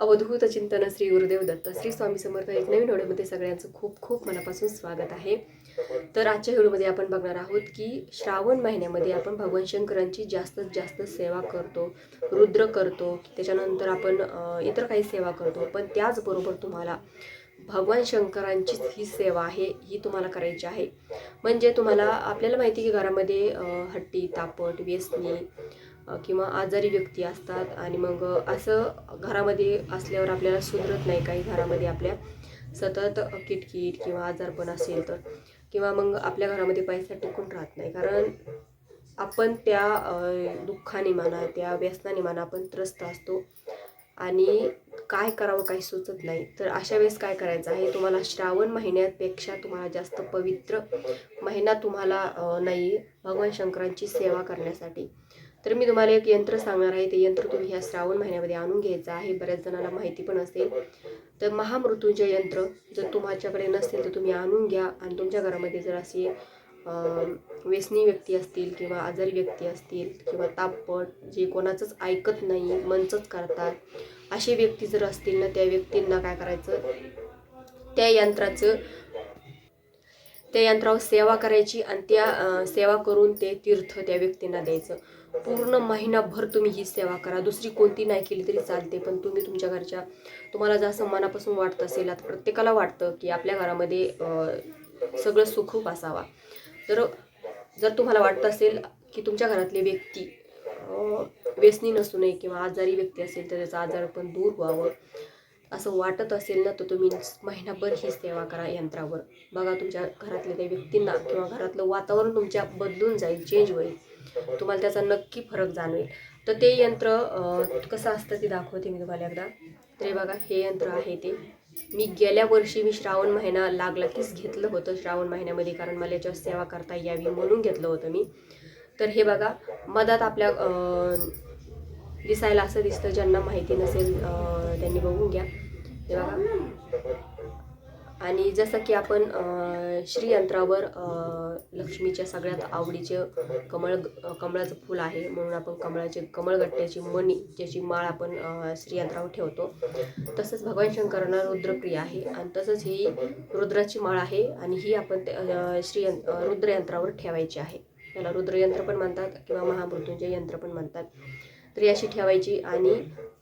अवधूत चिंतन श्री गुरुदेव दत्त श्री स्वामी समर्थ एक नवीन व्हिडिओमध्ये सगळ्यांचं खूप खूप मनापासून स्वागत आहे. तर आजच्या व्हिडिओमध्ये आपण बघणार आहोत की श्रावण महिन्यामध्ये आपण भगवान शंकरांची जास्तीत जास्त सेवा करतो रुद्र करतो त्याच्यानंतर आपण इतर काही सेवा करतो. पण त्याचबरोबर तुम्हाला भगवान शंकरांचीच ही सेवा आहे ही तुम्हाला करायची आहे. म्हणजे तुम्हाला आपल्याला माहिती की घरामध्ये हट्टी तापट व्यसनी किंवा आजारी व्यक्ती असतात आणि मग असं घरामध्ये असल्यावर आपल्याला सुधरत नाही काही घरामध्ये आपल्या. सतत किटकिट किंवा आजारपण असेल तर. किंवा मग आपल्या घरामध्ये पैसा टिकून राहत नाही. कारण आपण त्या दुःखाने म्हणा त्या व्यसनाने म्हणा आपण त्रस्त असतो. आणि काय करावं काही सुचत नाही. तर अशा वेळेस काय करायचं आहे? तुम्हाला श्रावण महिन्यापेक्षा तुम्हाला जास्त पवित्र महिना तुम्हाला नाही. भगवान शंकरांची सेवा करण्यासाठी. तर मी तुम्हाला एक यंत्र सांगणार आहे. ते यंत्र तुम्ही ह्या श्रावण महिन्यामध्ये आणून घ्यायचं आहे. बऱ्याच जणांना माहिती पण असेल. तर महामृत्यूंचे यंत्र जर तुमच्याकडे नसेल तर तुम्ही आणून घ्या. आणि तुमच्या घरामध्ये जर असे व्यसनी व्यक्ती असतील किंवा आजारी व्यक्ती असतील किंवा तापट जे कोणाचंच ऐकत नाही मनचंच करतात असे व्यक्ती जर असतील ना त्या व्यक्तींना काय करायचं? त्या यंत्राचं त्या यंत्रावर सेवा करायची आणि त्या सेवा करून ते तीर्थ त्या व्यक्तींना द्यायचं. पूर्ण महिनाभर तुम्ही ही सेवा करा. दुसरी कोणती नाही केली तरी चालते पण तुम्ही तुमच्या घरच्या तुम्हाला जसं मनापासून वाटत असेल आता प्रत्येकाला वाटतं की आपल्या घरामध्ये सगळं सुखरूप असावा. तर जर तुम्हाला वाटत असेल की तुमच्या घरातले व्यक्ती व्यसनी नसू नये किंवा आजारी व्यक्ती असेल तर त्याचा आजार पण दूर व्हावं. असं वाटत असेल ना तर तुम्ही महिनाभर ही सेवा करा यंत्रावर. बघा तुमच्या घरातल्या त्या व्यक्तींना किंवा घरातलं वातावरण तुमच्या बदलून जाईल चेंज होईल. तुम्हाला त्याचा नक्की फरक जाणवेल. तर ते यंत्र कसं असतं ते दाखवते मी तुम्हाला एकदा. तरी बघा हे यंत्र आहे ते. मी गेल्या वर्षी मी श्रावण महिना लागला कीच घेतलं होतं श्रावण महिन्यामध्ये कारण मला याच्यावर सेवा करता यावी म्हणून घेतलं होतं मी. तर हे बघा मधात आपल्या दिसायला असं दिसतं ज्यांना माहिती नसेल त्यांनी बघून घ्या. हे बघा. आणि जसं की आपण श्रीयंत्रावर लक्ष्मीच्या सगळ्यात आवडीचे कमळ कमळाचं फूल आहे म्हणून आपण कमळाचे कमळगट्ट्याची मणी ज्याची माळ आपण श्रीयंत्रावर ठेवतो तसंच भगवान शंकरांना रुद्रप्रिय आहे आणि तसंच ही रुद्राची माळ आहे आणि ही आपण ते, रुद्रयंत्रावर ठेवायची आहे. त्याला रुद्रयंत्र पण म्हणतात किंवा महामृत्यूंजय यंत्र पण म्हणतात. तर अशी ठेवायची आणि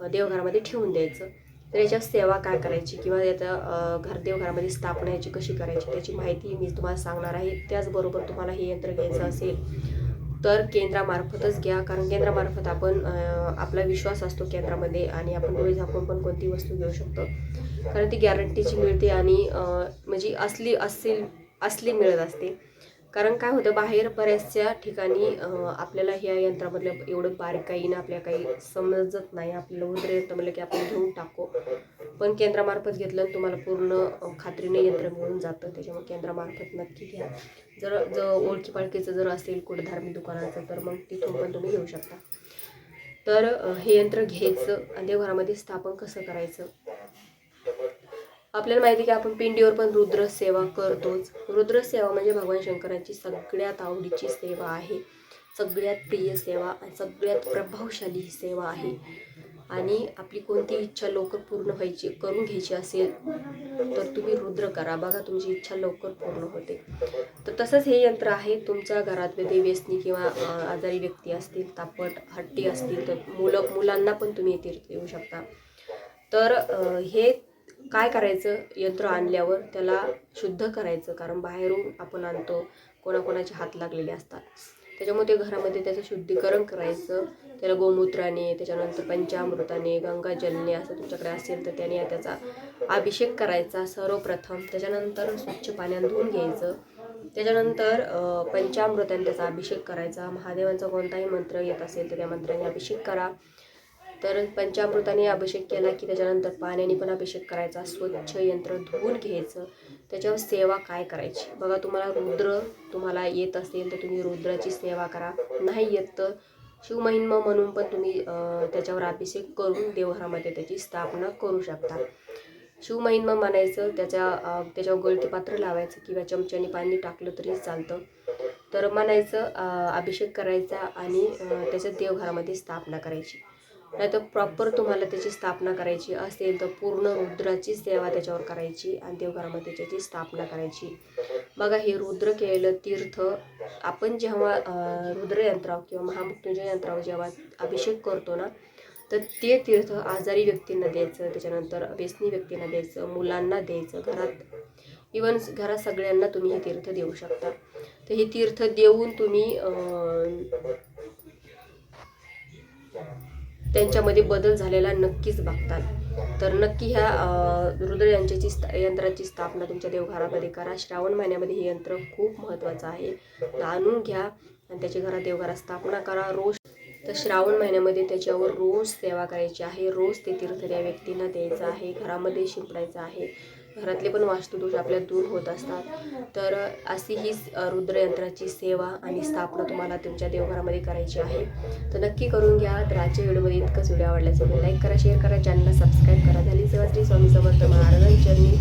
देवघरामध्ये ठेवून द्यायचं. तर याच्यात सेवा काय करायची किंवा याचा घर देवघरामध्ये स्थापना याची कशी करायची त्याची माहिती मी तुम्हाला सांगणार आहे. त्याचबरोबर तुम्हाला हे यंत्र घ्यायचं असेल तर केंद्रामार्फतच घ्या. कारण केंद्रामार्फत आपण आपला विश्वास असतो केंद्रामध्ये आणि आपण डोळे झाकून पण कोणती वस्तू घेऊ शकतो. कारण ती गॅरंटीची मिळते आणि म्हणजे असली असेल असली मिळत असते. कारण काय होतं बाहेर बऱ्याचशा ठिकाणी आपल्याला ह्या यंत्रामधलं एवढं बारकाईनं आपल्या काही समजत नाही. आपल्याला उद्र यंत्र म्हणलं की आपण घेऊन टाकू. पण केंद्रामार्फत घेतलं तुम्हाला पूर्ण खात्रीने यंत्र मिळून जातं. त्याच्यामुळे केंद्रामार्फत नक्की घ्या. जर जर ओळखी पाळखीचं जर असेल कुठं धार्मिक दुकानाचं तर मग तिथून पण तुम्ही घेऊ शकता. तर हे यंत्र घ्यायचं आणि देवघरामध्ये स्थापन कसं करायचं? आपल्याला माहिती आहे की आपण पिंडीवर पण रुद्र सेवा करतोच. रुद्र सेवा म्हणजे भगवान शंकरांची सगळ्यात आवडीची सेवा आहे. सगळ्यात प्रिय सेवा आणि सगळ्यात प्रभावशाली ही सेवा आहे. आणि आपली कोणती इच्छा लवकर पूर्ण व्हायची करून घ्यायची असेल तर तुम्ही रुद्र करा. बघा तुमची इच्छा लवकर पूर्ण होते. तर तसंच हे यंत्र आहे. तुमच्या घरातले व्यसनी किंवा आजारी व्यक्ती असतील तापट हट्टी असतील तर मुलं मुलांना पण तुम्ही येथे येऊ शकता. तर हे काय करायचं? यंत्र आणल्यावर त्याला शुद्ध करायचं. कारण बाहेरून आपण आणतो कोणाकोणाचे हात लागलेले असतात. त्याच्यामुळे ते घरामध्ये त्याचं शुद्धीकरण करायचं. त्याला गोमूत्राने त्याच्यानंतर पंचामृताने गंगाजलने असं तुमच्याकडे असेल तर त्याने त्याचा अभिषेक करायचा सर्वप्रथम. त्याच्यानंतर स्वच्छ पाण्यात धुवून घ्यायचं. त्याच्यानंतर पंचामृताने त्याचा अभिषेक करायचा. महादेवांचा कोणताही मंत्र येत असेल तर त्या मंत्राने अभिषेक करा. तर पंचामृताने अभिषेक केला की त्याच्यानंतर पाण्याने पण अभिषेक करायचा स्वच्छ यंत्र धुवून घ्यायचं. त्याच्यावर सेवा काय करायची? बघा तुम्हाला रुद्र तुम्हाला येत असेल तर तुम्ही रुद्राची सेवा करा. नाही येत तर शिवमहिन्म म्हणून पण तुम्ही त्याच्यावर अभिषेक करून देवघरामध्ये त्याची स्थापना करू शकता. शिवमहिन्म म्हणायचं त्याच्या त्याच्यावर गळती पात्र लावायचं किंवा चमच्याने पाणी टाकलं तरी चालतं. तर म्हणायचं अभिषेक करायचा आणि त्याच्या देवघरामध्ये स्थापना करायची. नाही तर प्रॉपर तुम्हाला त्याची स्थापना करायची असेल तर पूर्ण रुद्राची सेवा त्याच्यावर करायची आणि देवघरामध्ये त्याच्याची स्थापना करायची. बघा हे रुद्र केलेलं तीर्थ आपण जेव्हा रुद्रयंत्रावर किंवा महामृत्युंजय यंत्रावर जेव्हा अभिषेक करतो ना तर ते तीर्थ आजारी व्यक्तींना द्यायचं त्याच्यानंतर व्यसनी व्यक्तींना द्यायचं मुलांना द्यायचं घरात. इवन घरात सगळ्यांना तुम्ही हे तीर्थ देऊ शकता. तर हे तीर्थ देऊन तुम्ही त्यांच्यामध्ये बदल झालेला नक्कीच बघतात तर नक्की ह्या रुद्र यांच्याची स्था- यंत्राची स्थापना तुमच्या देवघरामध्ये करा. श्रावण महिन्यामध्ये हे यंत्र खूप महत्त्वाचं आहे. आणून घ्या आणि त्याची घरात देवघरात स्थापना करा. रोज तर श्रावण महिन्यामध्ये त्याच्यावर रोज सेवा करायची आहे. रोज ते तीर्थ त्या व्यक्तींना द्यायचं आहे. घरामध्ये शिंपडायचं आहे. घरातले पण वास्तुदोष आपल्या दूर होत असतात. तर अशी ही रुद्रयंत्राची सेवा आणि स्थापना तुम्हाला तुमच्या देवघरामध्ये करायची आहे. तर नक्की करून घ्या. तर आजच्या व्हिडिओमध्ये इतकंच व्हिडिओ आवडला असेल लाईक करा शेअर करा चॅनलला सबस्क्राईब करा. झाली सेवा श्री स्वामी समर्थ महाराजांचरणी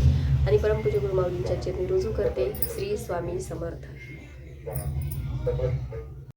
आणि परमपूज्य गुरुमाऊलींच्या चरणी रुजू करते श्री स्वामी समर्थ.